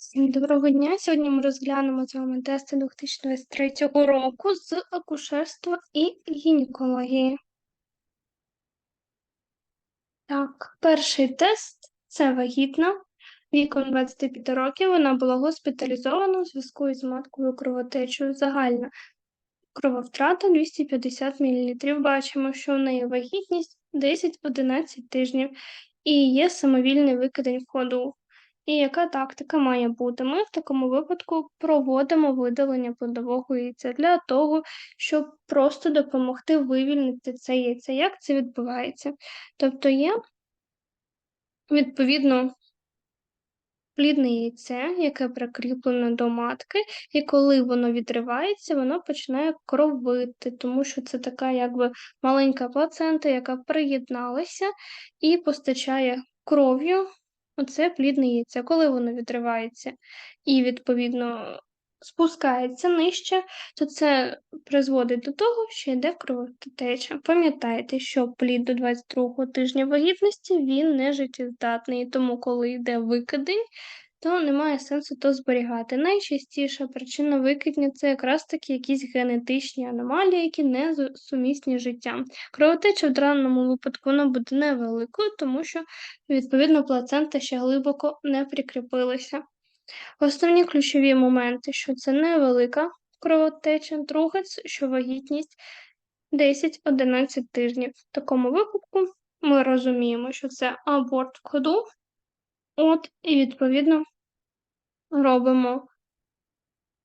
Всім доброго дня! Сьогодні ми розглянемо з вами тести 2023 року з акушерства і гінекології. Так, перший тест це вагітна. Віком 25 років вона була госпіталізована у зв'язку із маткою кровотечею. Загальна крововтрата 250 мл. Бачимо, що в неї вагітність 10-11 тижнів і є самовільний викидень в ходу. І яка тактика має бути? Ми в такому випадку проводимо видалення плодового яйця для того, щоб просто допомогти вивільнити це яйце. Як це відбувається? Тобто є, відповідно, плідне яйце, яке прикріплено до матки, і коли воно відривається, воно починає кровити, тому що це така якби маленька плацента, яка приєдналася і постачає кров'ю Оце плідне яйце. Коли воно відривається і, відповідно, спускається нижче, то це призводить до того, що йде кровотеча. Пам'ятайте, що плід до 22-го тижня вагітності він не життєздатний, тому коли йде викидень, то немає сенсу то зберігати. Найчастіша причина викидня це якраз таки якісь генетичні аномалії, які не сумісні з життям. Кровотеча в даному випадку вона буде невеликою, тому що, відповідно, плацента ще глибоко не прикріпилася. Основні ключові моменти, що це невелика кровотеча, друге, що вагітність 10-11 тижнів. В такому випадку ми розуміємо, що це аборт в ходу, От, і відповідно робимо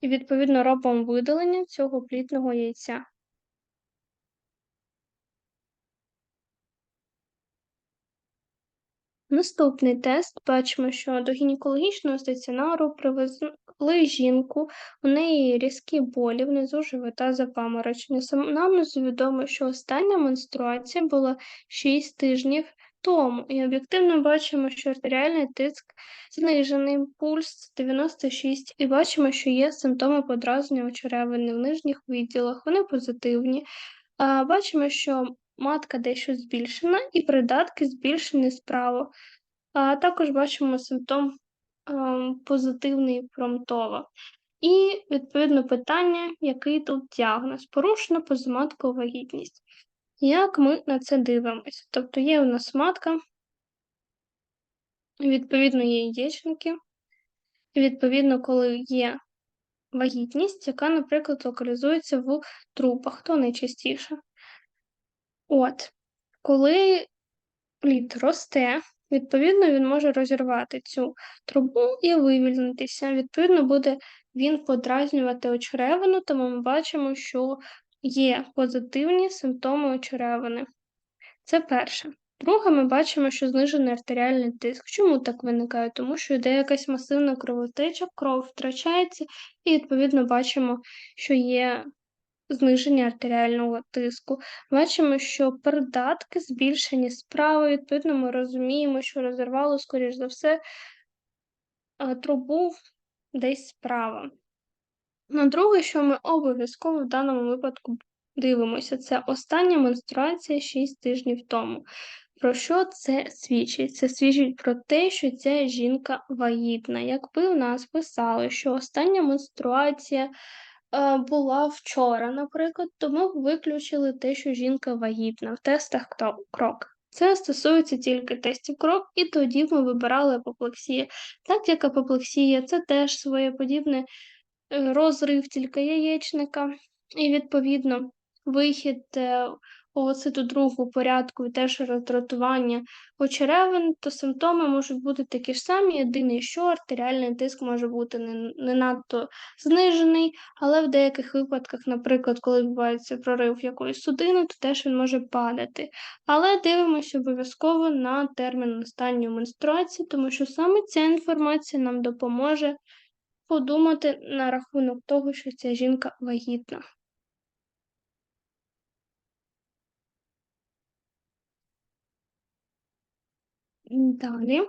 і відповідно робимо видалення цього плідного яйця. Наступний тест бачимо, що до гінекологічного стаціонару привезли жінку, у неї різкі болі внизу живота запаморочення. Нам відомо, що остання менструація була 6 тижнів тому, і об'єктивно бачимо, що артеріальний тиск знижений, пульс 96, і бачимо, що є симптоми подразнення очеревини в нижніх відділах, вони позитивні. А, Бачимо, що матка дещо збільшена і придатки збільшені справа. А також бачимо симптом а, позитивний промтова. І, відповідно, питання, який тут діагноз? Порушена позаматкова вагітність. Як ми на це дивимося? Тобто є у нас матка, відповідно, є яєчники, відповідно, коли є вагітність, яка, наприклад, локалізується в трупах, то найчастіше. От, коли плід росте, відповідно, він може розірвати цю трубу і вивільнитися. Відповідно, буде він подразнювати очеревину, тому ми бачимо, що є позитивні симптоми очеревини. Це перше. Друге, ми бачимо, що знижений артеріальний тиск. Чому так виникає? Тому що йде якась масивна кровотеча, кров втрачається, і, відповідно, бачимо, що є зниження артеріального тиску. Бачимо, що передатки збільшені справа, відповідно, ми розуміємо, що розірвало, скоріш за все, трубу десь справа. На друге, що ми обов'язково в даному випадку дивимося, це остання менструація 6 тижнів тому. Про що це свідчить? Це свідчить про те, що ця жінка вагітна. Якби в нас писали, що остання менструація е, була вчора, наприклад, то ми б виключили те, що жінка вагітна в тестах крок. Це стосується тільки тестів крок, і тоді ми вибирали апоплексію. Так як апоплексія це теж своє подібне Е, розрив тільки яєчника, і, відповідно, вихід е, овоциту другого порядку і теж роздратування очеревин, то симптоми можуть бути такі ж самі, єдине, що артеріальний тиск може бути не, не надто знижений, але в деяких випадках, наприклад, коли відбувається прорив якоїсь судини, то теж він може падати. Але дивимося обов'язково на термін останньої менструації, тому що саме ця інформація нам допоможе подумати на рахунок того, що ця жінка вагітна. Далі.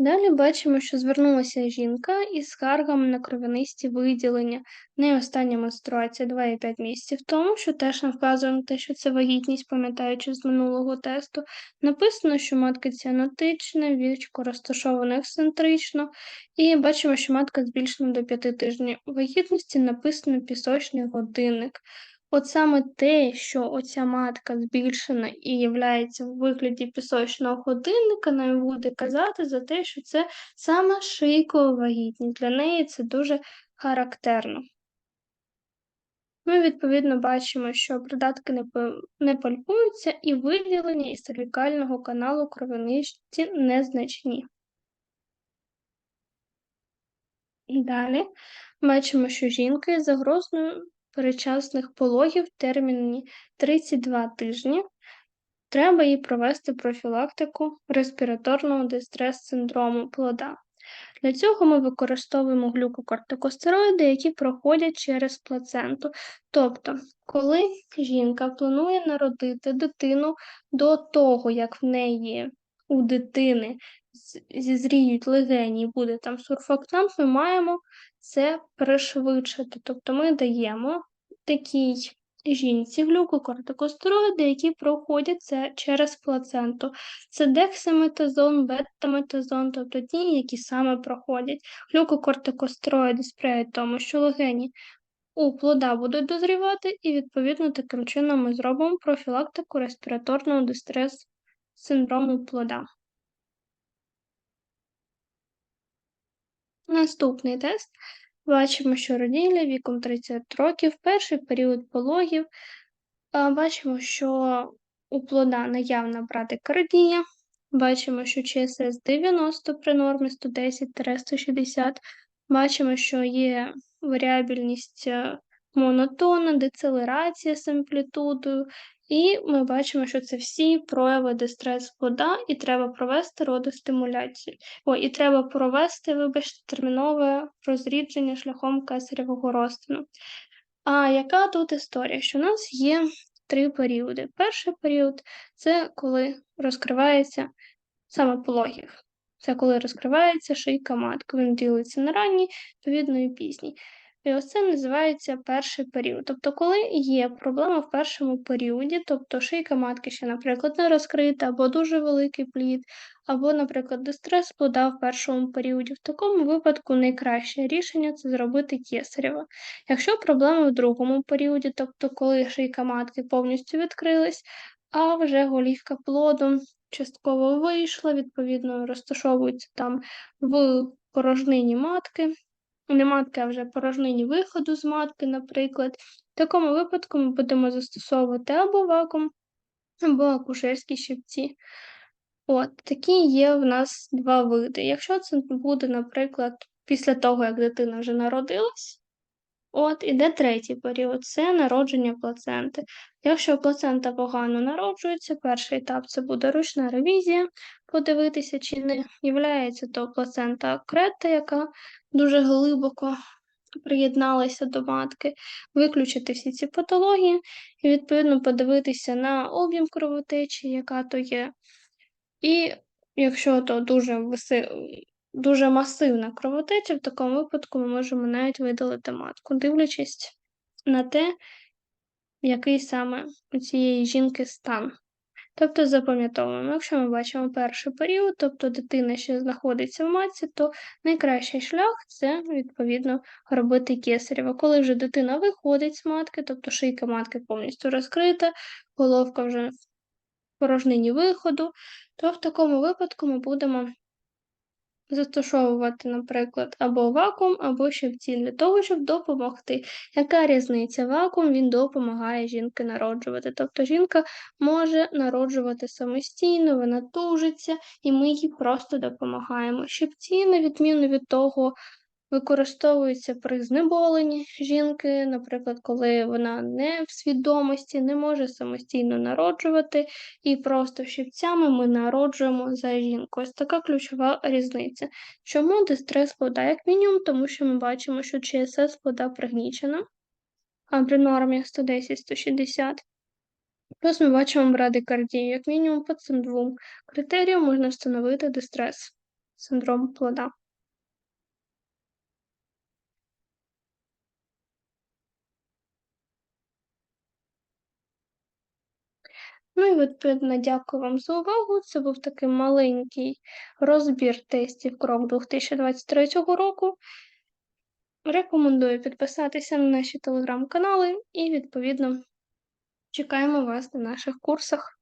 Далі бачимо, що звернулася жінка із скаргами на кров'янисті виділення. Неї остання менструація 2,5 місяців тому, що теж нам вказує на те, що це вагітність, пам'ятаючи з минулого тесту. Написано, що матка ціанотична, вічко розташоване ексцентрично, і бачимо, що матка збільшена до 5 тижнів вагітності, написано пісочний годинник. От саме те, що оця матка збільшена і являється в вигляді пісочного годинника, нам буде казати за те, що це саме шийкова вагітність. Для неї це дуже характерно. Ми, відповідно, бачимо, що придатки не, пальпуються і виділення із цервікального каналу кровяничці незначні. Далі бачимо, що жінка із загрозною передчасних пологів в терміні 32 тижні. Треба їй провести профілактику респіраторного дистрес-синдрому плода. Для цього ми використовуємо глюкокортикостероїди, які проходять через плаценту. Тобто, коли жінка планує народити дитину до того, як в неї у дитини зізріють легені і буде там сурфактант, ми маємо це пришвидшити. Тобто ми даємо такій жінці глюкокортикостероїди, які проходять це через плаценту. Це дексаметазон, бетаметазон, тобто ті, які саме проходять. Глюкокортикостероїди сприяють тому, що легені у плода будуть дозрівати, і, відповідно, таким чином ми зробимо профілактику респіраторного дистрес синдрому плода. Наступний тест. Бачимо, що роділля віком 30 років, перший період пологів. Бачимо, що у плода наявна брадикардія. Бачимо, що ЧСС 90 при нормі 110-160. Бачимо, що є варіабільність е, монотона, децелерація з амплітудою, і ми бачимо, що це всі прояви дистрес плода, і треба провести родостимуляцію. О, і треба провести, вибачте, термінове розрідження шляхом кесаревого розтину. А яка тут історія? Що у нас є три періоди. Перший період це коли розкривається саме пологів. Це коли розкривається шийка матки. Він ділиться на ранній, відповідно, і пізній. І ось це називається перший період. Тобто, коли є проблема в першому періоді, тобто шийка матки ще, наприклад, не розкрита, або дуже великий плід, або, наприклад, дистрес плода в першому періоді. В такому випадку найкраще рішення це зробити кесарево. Якщо проблеми в другому періоді, тобто коли шийка матки повністю відкрилась, а вже голівка плоду частково вийшла, відповідно, розташовується там в порожнині матки не матки, а вже порожнині виходу з матки, наприклад. В такому випадку ми будемо застосовувати або вакуум, або акушерські щипці. От, такі є в нас два види. Якщо це буде, наприклад, після того, як дитина вже народилась, от, іде третій період це народження плаценти. Якщо плацента погано народжується, перший етап це буде ручна ревізія, подивитися, чи не являється то плацента крета, яка дуже глибоко приєдналася до матки, виключити всі ці патології і, відповідно, подивитися на об'єм кровотечі, яка то є. І якщо то дуже виси... дуже масивна кровотеча, в такому випадку ми можемо навіть видалити матку, дивлячись на те, який саме у цієї жінки стан. Тобто запам'ятовуємо, якщо ми бачимо перший період, тобто дитина ще знаходиться в матці, то найкращий шлях це, відповідно, робити кесарево. Коли вже дитина виходить з матки, тобто шийка матки повністю розкрита, головка вже в порожнині виходу, то в такому випадку ми будемо застосовувати, наприклад, або вакуум, або щипці для того, щоб допомогти. Яка різниця? Вакуум він допомагає жінки народжувати. Тобто жінка може народжувати самостійно, вона тужиться, і ми їй просто допомагаємо. Щипці, на відміну від того, використовуються при знеболенні жінки, наприклад, коли вона не в свідомості, не може самостійно народжувати, і просто щипцями ми народжуємо за жінку. Ось така ключова різниця. Чому дистрес плода? Як мінімум, тому що ми бачимо, що ЧСС плода пригнічена, а при нормі 110-160. Плюс ми бачимо брадикардію, як мінімум по цим двом критеріям можна встановити дистрес. синдром плода. Ну і відповідно дякую вам за увагу. Це був такий маленький розбір тестів крок 2023 року. Рекомендую підписатися на наші телеграм-канали і, відповідно, чекаємо вас на наших курсах.